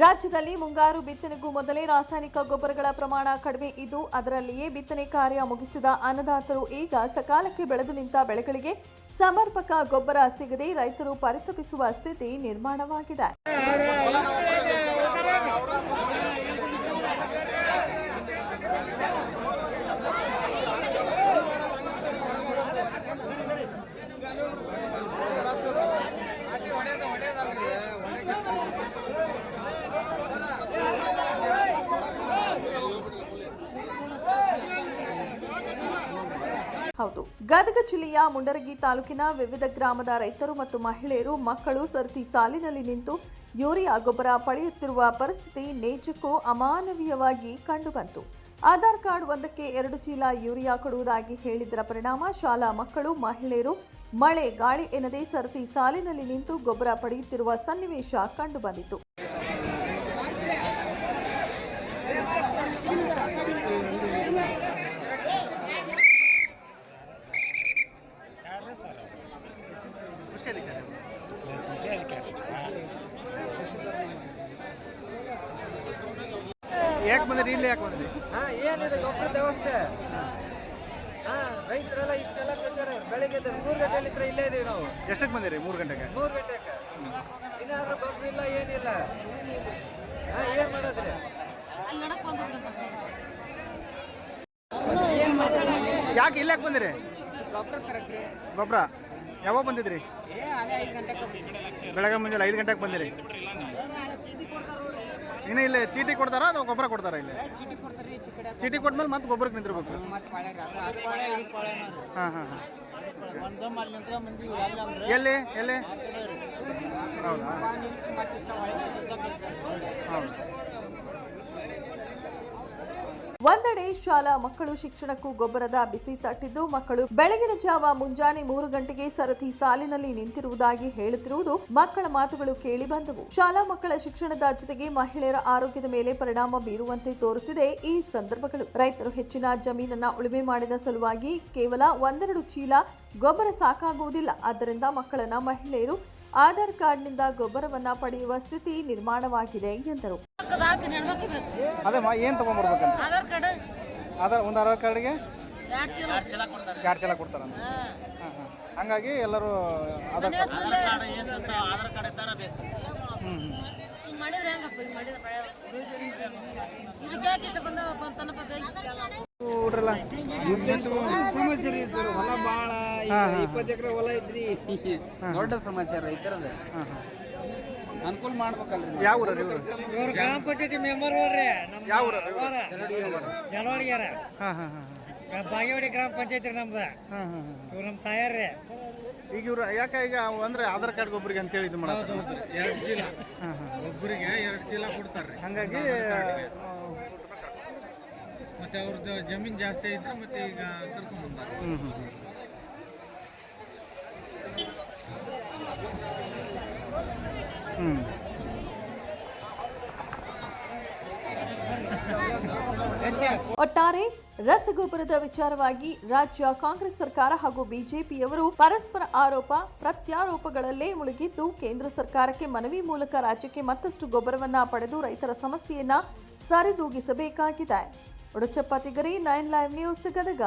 ರಾಜ್ಯದಲ್ಲಿ ಮುಂಗಾರು ಬಿತ್ತನೆಗೂ ಮೊದಲೇ ರಾಸಾಯನಿಕ ಗೊಬ್ಬರಗಳ ಪ್ರಮಾಣ ಕಡಿಮೆ ಇದ್ದು ಅದರಲ್ಲಿಯೇ ಬಿತ್ತನೆ ಕಾರ್ಯ ಮುಗಿಸಿದ ಅನ್ನದಾತರು ಈಗ ಸಕಾಲಕ್ಕೆ ಬೆಳೆದು ನಿಂತ ಬೆಳೆಗಳಿಗೆ ಸಮರ್ಪಕ ಗೊಬ್ಬರ ಸಿಗದೆ ರೈತರು ಪರಿತಪಿಸುವ ಸ್ಥಿತಿ ನಿರ್ಮಾಣವಾಗಿದೆ. ಹೌದು. ಗದಗ ಜಿಲ್ಲೆಯ ಮುಂಡರಗಿ ತಾಲೂಕಿನ ವಿವಿಧ ಗ್ರಾಮದ ರೈತರು ಮತ್ತು ಮಹಿಳೆಯರು ಮಕ್ಕಳು ಸರತಿ ಸಾಲಿನಲ್ಲಿ ನಿಂತು ಯೂರಿಯಾ ಗೊಬ್ಬರ ಪಡೆಯುತ್ತಿರುವ ಪರಿಸ್ಥಿತಿ ನೇಜಕ್ಕೂ ಅಮಾನವೀಯವಾಗಿ ಕಂಡುಬಂತು. ಆಧಾರ್ ಕಾರ್ಡ್ ಒಂದಕ್ಕೆ ಎರಡು ಚೀಲ ಯೂರಿಯಾ ಕೊಡುವುದಾಗಿ ಹೇಳಿದರ ಪರಿಣಾಮ ಶಾಲಾ ಮಕ್ಕಳು, ಮಹಿಳೆಯರು ಮಳೆ, ಗಾಳಿ ಎನ್ನದೇ ಸರತಿ ಸಾಲಿನಲ್ಲಿ ನಿಂತು ಗೊಬ್ಬರ ಪಡೆಯುತ್ತಿರುವ ಸನ್ನಿವೇಶ ಕಂಡುಬಂದಿತು. ಕೃಷಿ ಅಧಿಕಾರಿ ಯಾಕೆ ಬಂದ್ರಿ? ಇಲ್ಲಿ ಯಾಕೆ ಬಂದ್ರಿ? ಹಾ ಏನಿದೆ ಗೊಬ್ಬರ ವ್ಯವಸ್ಥೆ ಹಾ. ರೈತರೆಲ್ಲ ಇಷ್ಟೆಲ್ಲ ಪ್ರಚಾರ ಬೆಳಿಗ್ಗೆ ಎದ್ದು ಮೂರು ಗಂಟೆಲಿ ಇದ್ರೆ ಇಲ್ಲೇ ಇದೀವಿ ನಾವು. ಎಷ್ಟಕ್ಕೆ ಬಂದಿರಿ ಮೂರು ಗಂಟೆಗೆ? ಮೂರು ಗಂಟೆಗೆ ಇನ್ನಾದ್ರೂ ಗೊಬ್ಬರ ಇಲ್ಲ ಏನಿಲ್ಲ. ಹಾ ಏನ್ ಮಾಡೋದ್ರಿ? ಯಾಕೆ ಇಲ್ಲಿ ಯಾಕೆ ಬಂದಿರಿ? ಗೊಬ್ಬರ ತರಕ್ರಿ. ಗೊಬ್ಬರ ಯಾವಾಗ ಬಂದಿದ್ರಿ? ಬೆಳಗ್ಗೆ ಮುಂಜಾನೆ ಐದು ಗಂಟೆಗೆ ಬಂದಿರಿ. ಇನ್ನು ಇಲ್ಲಿ ಚೀಟಿ ಕೊಡ್ತಾರಾ ಅಥವಾ ಗೊಬ್ಬರ ಕೊಡ್ತಾರಾ ಇಲ್ಲಿ? ಚೀಟಿ ಕೊಡ್ತಾರೆ ಈ ಚೀಟಿ ಕೊಟ್ಮೇಲೆ ಮತ್ತೆ ಗೊಬ್ಬರಕ್ಕೆ ನಿಂತಿರ್ಬೇಕು ಹಾಂ ಹಾಂ ಹಾಂ. ಎಲ್ಲಿ ಎಲ್ಲಿ ಹೌದಾ? ಹೌದು. ಒಂದೆಡೆ ಶಾಲಾ ಮಕ್ಕಳು ಶಿಕ್ಷಣಕ್ಕೂ ಗೊಬ್ಬರದ ಬಿಸಿ ತಟ್ಟಿದ್ದು, ಮಕ್ಕಳು ಬೆಳಗಿನ ಜಾವ ಮುಂಜಾನೆ ಮೂರು ಗಂಟೆಗೆ ಸರತಿ ಸಾಲಿನಲ್ಲಿ ನಿಂತಿರುವುದಾಗಿ ಹೇಳುತ್ತಿರುವುದು ಮಕ್ಕಳ ಮಾತುಗಳು ಕೇಳಿ ಬಂದವು. ಶಾಲಾ ಮಕ್ಕಳ ಶಿಕ್ಷಣದ ಜೊತೆಗೆ ಮಹಿಳೆಯರ ಆರೋಗ್ಯದ ಮೇಲೆ ಪರಿಣಾಮ ಬೀರುವಂತೆ ತೋರುತ್ತಿದೆ ಈ ಸಂದರ್ಭಗಳು. ರೈತರು ಹೆಚ್ಚಿನ ಜಮೀನನ್ನ ಉಳುಮೆ ಮಾಡಿದ ಸಲುವಾಗಿ ಕೇವಲ ಒಂದೆರಡು ಚೀಲ ಗೊಬ್ಬರ ಸಾಕಾಗುವುದಿಲ್ಲ. ಆದ್ದರಿಂದ ಮಕ್ಕಳನ್ನ, ಮಹಿಳೆಯರು ಆಧಾರ್ ಕಾರ್ಡ್ನಿಂದ ಗೊಬ್ಬರವನ್ನ ಪಡೆಯುವ ಸ್ಥಿತಿ ನಿರ್ಮಾಣವಾಗಿದೆ ಎಂದರು. ಹಾಕಿದಾಕಿನ ಹೆಣ್ಮಕ್ಳು ಬೇಕು. ಅದೇಮ್ಮ ಏನು ತೊಗೊಂಬರ್ಬೇಕಂತ ಆಧಾರ್ ಕಾರ್ಡ್. ಆಧಾರ್ ಒಂದು ಆಧಾರ್ ಕಾರ್ಡ್ಗೆ? ಎರಡು ಚೀಲ. ಎರಡು ಚೀಲ ಕೊಡ್ತಾರಂತ. ಹಾಂ. ಹಾಂ ಹಂಗಾಗಿ ಎಲ್ಲರೂ ಆಧಾರ್ ಕಾರ್ಡ್. ಹ್ಞೂ ಹ್ಞೂ ಹಿಂಗೆ ಮಾಡಿದ್ರೆ ಹೆಂಗಪ್ಪ ಹಿಂಗೆ ಮಾಡಿದ್ರೆ ಪಳೆ ಇದಕ್ಕೆ ಯಾಕೆ ಇಷ್ಟ ಬಂದ ಬಂತನಪ್ಪ ಬೇಗ. ಊಟ್ರಲ್ಲ ಸಮಸ್ಯೆ ರೀ ಸರ್ ಹೊಲ ಭಾಳ ಇಪ್ಪತ್ತು ಎಕರೆ ಹೊಲ ಐತ್ರಿ. ದೊಡ್ಡ ಸಮಸ್ಯೆ ರೈತರದ ಹಾಂ ಹಾಂ. ಅನುಕೂಲ ಮಾಡ್ಬೇಕಲ್ರಿ ಯಾವ ಊರ ಇವರು? ಇವ್ರು ಗ್ರಾಮ ಪಂಚಾಯತಿ ಮೆಂಬರ್ ನೋಡ್ರಿ ನಮ್ಮ ಯಾವ ಊರ ಇವರು ಜನವಾಡಿಗ್ಯಾರ ಹಾಂ ಹಾಂ ಹಾಂ ಬಾಗೇವಾಡಿ ಗ್ರಾಮ ಪಂಚಾಯತಿ ರೀ ನಮ್ದು. ಹಾಂ ಹಾಂ ಇವ್ರು ನಮ್ಮ ತಾಯಾರ್ರಿ. ಈಗ ಇವ್ರು ಯಾಕೆ ಈಗ ಅಂದ್ರೆ ಆಧಾರ್ ಕಾರ್ಡ್ ಒಬ್ಬರಿಗೆ ಅಂತೇಳಿ ಇದು ಮಾಡೋದು ಎರಡು ಚೀಲ. ಹಾಂ ಹಾಂ ಒಬ್ಬರಿಗೆ ಎರಡು ಚೀಲ ಕೊಡ್ತಾರೆ ಹಂಗಾಗಿ ಮತ್ತೆ ಅವ್ರದ್ದು ಜಮೀನ್ ಜಾಸ್ತಿ ಐತ್ರಿ ಮತ್ತೆ ಈಗ ಕರ್ಕೊಂಡ್ ಬಂದಾರ ಹ್ಞೂ ಹ್ಞೂ ಹ್ಞೂ ಒಟ್ಟಾರೆ ರಸಗೊಬ್ಬರದ ವಿಚಾರವಾಗಿ ರಾಜ್ಯ ಕಾಂಗ್ರೆಸ್ ಸರ್ಕಾರ ಹಾಗೂ ಬಿಜೆಪಿಯವರು ಪರಸ್ಪರ ಆರೋಪ, ಪ್ರತ್ಯಾರೋಪಗಳಲ್ಲೇ ಮುಳುಗಿದ್ದು, ಕೇಂದ್ರ ಸರ್ಕಾರಕ್ಕೆ ಮನವಿ ಮೂಲಕ ರಾಜ್ಯಕ್ಕೆ ಮತ್ತಷ್ಟು ಗೊಬ್ಬರವನ್ನ ಪಡೆದು ರೈತರ ಸಮಸ್ಯೆಯನ್ನ ಸರಿದೂಗಿಸಬೇಕಾಗಿದೆ. Uduchappa Tigari, nine live news Gadag.